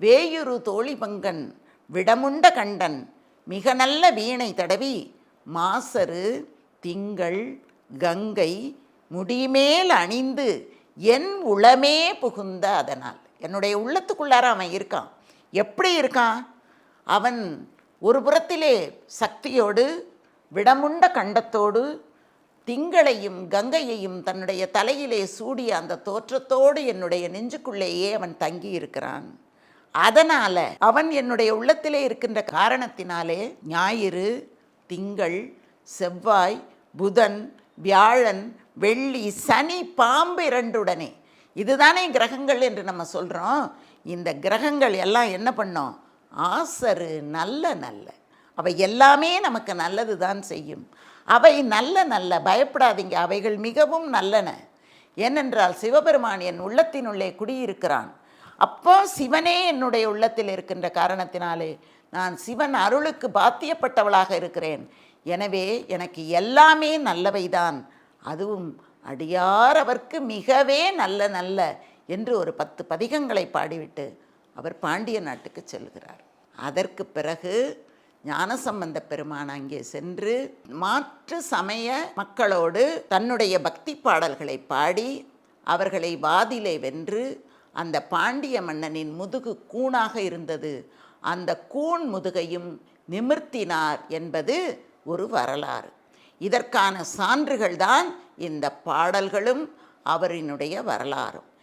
வேயுரு தோழி பங்கன் விடமுண்ட கண்டன் மிக நல்ல வீணை தடவி மாசரு திங்கள் கங்கை முடிமேல் அணிந்து என் உளமே புகுந்த அதனால். என்னுடைய உள்ளத்துக்குள்ளார அவன் இருக்கான். எப்படி இருக்கான்? அவன் ஒரு புறத்திலே சக்தியோடு விடமுண்ட கண்டத்தோடு திங்களையும் கங்கையையும் தன்னுடைய தலையிலே சூடிய அந்த தோற்றத்தோடு என்னுடைய நெஞ்சுக்குள்ளேயே அவன் தங்கி இருக்கிறான் அதனால் அவன் என்னுடைய உள்ளத்திலே இருக்கின்ற காரணத்தினாலே ஞாயிறு திங்கள் செவ்வாய் புதன் வியாழன் வெள்ளி சனி பாம்பு இரண்டுடனே. இதுதானே கிரகங்கள் என்று நம்ம சொல்கிறோம் இந்த கிரகங்கள் எல்லாம் என்ன பண்ணோம்? ஆசரு நல்ல நல்ல. அவை எல்லாமே நமக்கு நல்லது தான் செய்யும். அவை நல்ல நல்ல. பயப்படாதீங்க. அவைகள் மிகவும் நல்லன. ஏனென்றால் சிவபெருமான் என் உள்ளத்தினுள்ளே குடியிருக்கிறான். அப்போ சிவனே என்னுடைய உள்ளத்தில் இருக்கின்ற காரணத்தினாலே நான் சிவன் அருளுக்கு பாத்தியப்பட்டவளாக இருக்கிறேன். எனவே எனக்கு எல்லாமே நல்லவைதான். அதுவும் அடியார் அவர்க்கு மிகவே நல்ல நல்ல என்று ஒரு பத்து பதிகங்களை பாடிவிட்டு அவர் பாண்டிய நாட்டுக்கு செல்கிறார். அதற்கு பிறகு ஞானசம்பந்த பெருமான் அங்கே சென்று மாற்று சமய மக்களோடு தன்னுடைய பக்தி பாடல்களை பாடி அவர்களை வாதிலை வென்று அந்த பாண்டிய மன்னனின் முதுகு கூணாக இருந்தது. அந்த கூன் முதுகையும் நிமிர்த்தினார் என்பது ஒரு வரலாறு. இதற்கான சான்றுகள்தான் இந்த பாடல்களும் அவரினுடைய வரலாறும்.